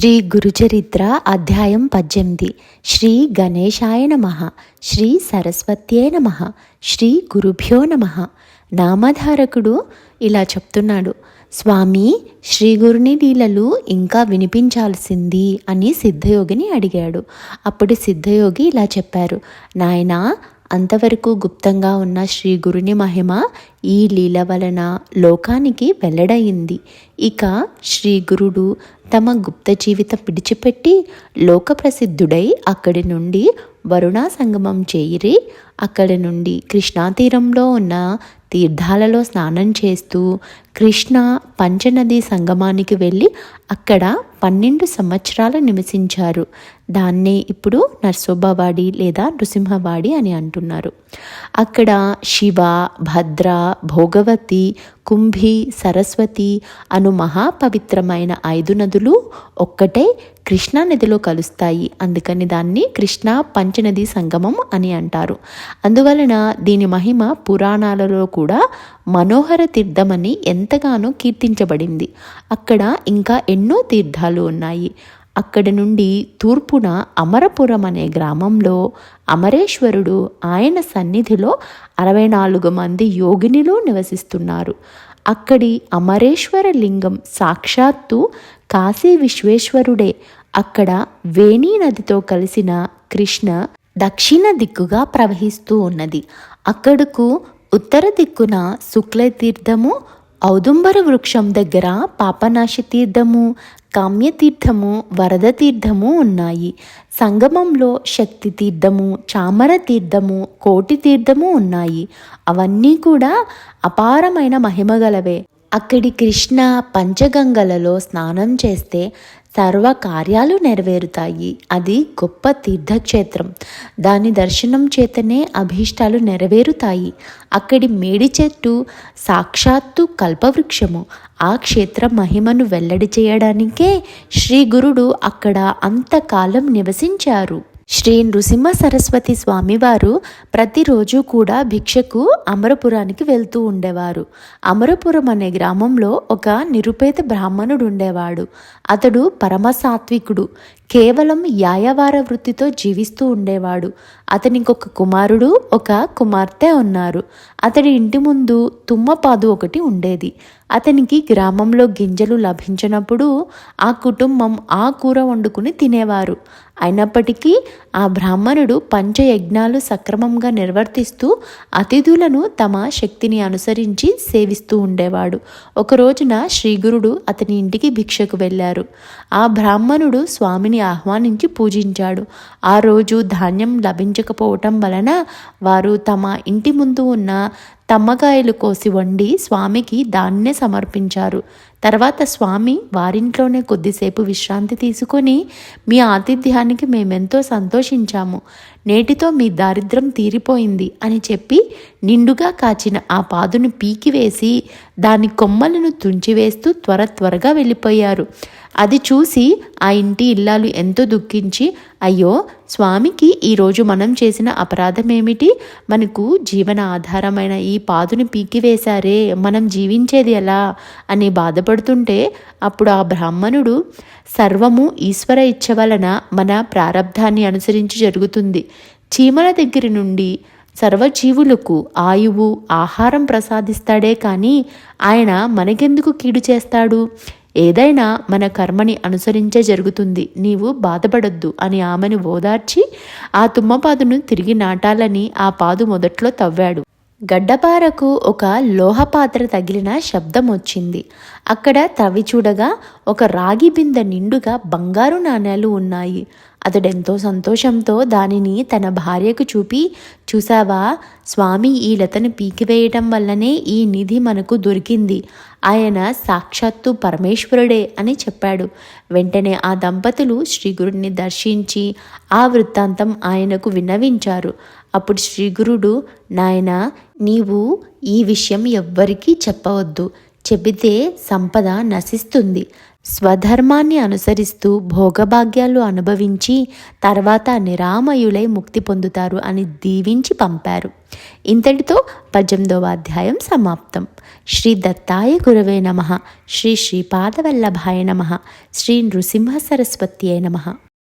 శ్రీ గురుచరిత్ర అధ్యాయం పద్దెనిమిది. శ్రీ గణేశాయ నమ. శ్రీ సరస్వత్యే నమ. శ్రీ గురుభ్యో నమ. నామధారకుడు ఇలా చెప్తున్నాడు. స్వామి శ్రీ గురుని లీలలు ఇంకా వినిపించాల్సింది అని సిద్ధయోగిని అడిగాడు. అప్పుడు సిద్ధయోగి ఇలా చెప్పారు. నాయనా అంతవరకు గుప్తంగా ఉన్న శ్రీ గురుని మహిమ ఈ లీల వలన లోకానికి వెల్లడయింది. ఇక శ్రీ గురుడు తమ గుప్త జీవితం విడిచిపెట్టి లోకప్రసిద్ధుడై అక్కడి నుండి వరుణా సంగమం చేయిరి. అక్కడి నుండి కృష్ణా తీరంలో ఉన్న తీర్థాలలో స్నానం చేస్తూ కృష్ణ పంచనది సంగమానికి వెళ్ళి అక్కడ పన్నెండు సంవత్సరాలు నివసించారు. దాన్నే ఇప్పుడు నర్సోబావాడి లేదా నృసింహవాడి అని అంటున్నారు. అక్కడ శివ భద్ర భోగవతి కుంభి సరస్వతి అను మహాపవిత్రమైన ఐదు నదులు ఒక్కటే కృష్ణా నదిలో కలుస్తాయి. అందుకని దాన్ని కృష్ణా పంచనది సంగమం అని అంటారు. అందువలన దీని మహిమ పురాణాలలో కూడా మనోహర తీర్థమని ఎంతగానో కీర్తించబడింది. అక్కడ ఇంకా ఎన్నో తీర్థాలు ఉన్నాయి. అక్కడి నుండి తూర్పున అమరపురం అనే గ్రామంలో అమరేశ్వరుడు ఆయన సన్నిధిలో అరవై నాలుగు మంది యోగినిలు నివసిస్తున్నారు. అక్కడి అమరేశ్వర లింగం సాక్షాత్తు కాశీ విశ్వేశ్వరుడే. అక్కడ వేణీ నదితో కలిసిన కృష్ణ దక్షిణ దిక్కుగా ప్రవహిస్తూ ఉన్నది. అక్కడకు ఉత్తర దిక్కున శుక్లతీర్థము ఔదుంబర వృక్షం దగ్గర పాపనాశి తీర్థము కామ్యతీర్థము వరద తీర్థము ఉన్నాయి. సంగమంలో శక్తి తీర్థము చామర తీర్థము కోటి తీర్థము ఉన్నాయి. అవన్నీ కూడా అపారమైన మహిమగలవే అక్కడి కృష్ణ పంచగంగలలో స్నానం చేస్తే సర్వ కార్యాలు నెరవేరుతాయి. అది గొప్ప తీర్థక్షేత్రం. దాని దర్శనం చేతనే అభీష్టాలు నెరవేరుతాయి. అక్కడి మేడి చెట్టు సాక్షాత్తు కల్పవృక్షము. ఆ క్షేత్ర మహిమను వెల్లడి చేయడానికే శ్రీ గురుడు అక్కడ అంతకాలం నివసించారు. శ్రీ నృసింహ సరస్వతి స్వామివారు ప్రతిరోజు కూడా భిక్షకు అమరపురానికి వెళ్తూ ఉండేవారు. అమరపురం అనే గ్రామంలో ఒక నిరుపేద బ్రాహ్మణుడు ఉండేవాడు. అతడు పరమసాత్వికుడు. కేవలం యాయవార వృత్తితో జీవిస్తూ ఉండేవాడు. అతనికి ఒక కుమారుడు ఒక కుమార్తె ఉన్నారు. అతడి ఇంటి ముందు తుమ్మపాదు ఒకటి ఉండేది. అతనికి గ్రామంలో గింజలు లభించినప్పుడు ఆ కుటుంబం ఆ కూర వండుకుని తినేవారు. అయినప్పటికీ ఆ బ్రాహ్మణుడు పంచయజ్ఞాలు సక్రమంగా నిర్వర్తిస్తూ అతిథులను తమ శక్తిని అనుసరించి సేవిస్తూ ఉండేవాడు. ఒక రోజున శ్రీగురుడు అతని ఇంటికి భిక్షకు వెళ్ళారు. ఆ బ్రాహ్మణుడు స్వామిని ఆహ్వానించి పూజించాడు. ఆ రోజు ధాన్యం లభించకపోవటం వలన వారు తమ ఇంటి ముందు ఉన్న తమ్మకాయలు కోసి వండి స్వామికి దాన్నే సమర్పించారు. తర్వాత స్వామి వారింట్లోనే కొద్దిసేపు విశ్రాంతి తీసుకొని మీ ఆతిథ్యానికి మేమెంతో సంతోషించాము. నేటితో మీ దారిద్రం తీరిపోయింది అని చెప్పి నిండుగా కాచిన ఆ పాదును పీకివేసి దాని కొమ్మలను తుంచివేస్తూ త్వర త్వరగా వెళ్ళిపోయారు. అది చూసి ఆ ఇంటి ఇల్లాలు ఎంతో దుఃఖించి అయ్యో స్వామికి ఈరోజు మనం చేసిన అపరాధం ఏమిటి మనకు జీవన ఆధారమైన ఈ పాదుని పీకివేశారే మనం జీవించేది ఎలా? అని బాధపడుతుంటే అప్పుడు ఆ బ్రాహ్మణుడు సర్వము ఈశ్వర ఇచ్చ వలన మన ప్రారంధాన్ని అనుసరించి జరుగుతుంది. చీమల దగ్గర నుండి సర్వజీవులకు ఆయువు ఆహారం ప్రసాదిస్తాడే కానీ ఆయన మనకెందుకు కీడు చేస్తాడు? ఏదైనా మన కర్మని అనుసరించే జరుగుతుంది. నీవు బాధపడొద్దు అని ఆమెను ఓదార్చి ఆ తుమ్మపాదును తిరిగి నాటాలని ఆ పాదు మొదట్లో తవ్వాడు. గడ్డపారకు ఒక లోహపాత్ర తగిలిన శబ్దం వచ్చింది. అక్కడ తవ్వి చూడగా ఒక రాగి బిందె నిండుగా బంగారు నాణేలు ఉన్నాయి. అతడెంతో సంతోషంతో దానిని తన భార్యకు చూపి చూసావా స్వామి ఈ లతను పీకివేయటం వల్లనే ఈ నిధి మనకు దొరికింది. ఆయన సాక్షాత్తు పరమేశ్వరుడే అని చెప్పాడు. వెంటనే ఆ దంపతులు శ్రీగురుడిని దర్శించి ఆ వృత్తాంతం ఆయనకు విన్నవించారు. అప్పుడు శ్రీగురుడు నాయన నీవు ఈ విషయం ఎవ్వరికీ చెప్పవద్దు. చెబితే సంపద నశిస్తుంది. స్వధర్మాన్ని అనుసరిస్తూ భోగభాగ్యాలు అనుభవించి తర్వాత నిరామయులై ముక్తి పొందుతారు అని దీవించి పంపారు. ఇంతటితో పద్దెనిమిదవ అధ్యాయం సమాప్తం. శ్రీ దత్తాయ గురవే నమ. శ్రీ శ్రీ పాదవల్లభాయ నమ. శ్రీ నృసింహ సరస్వతి నమ.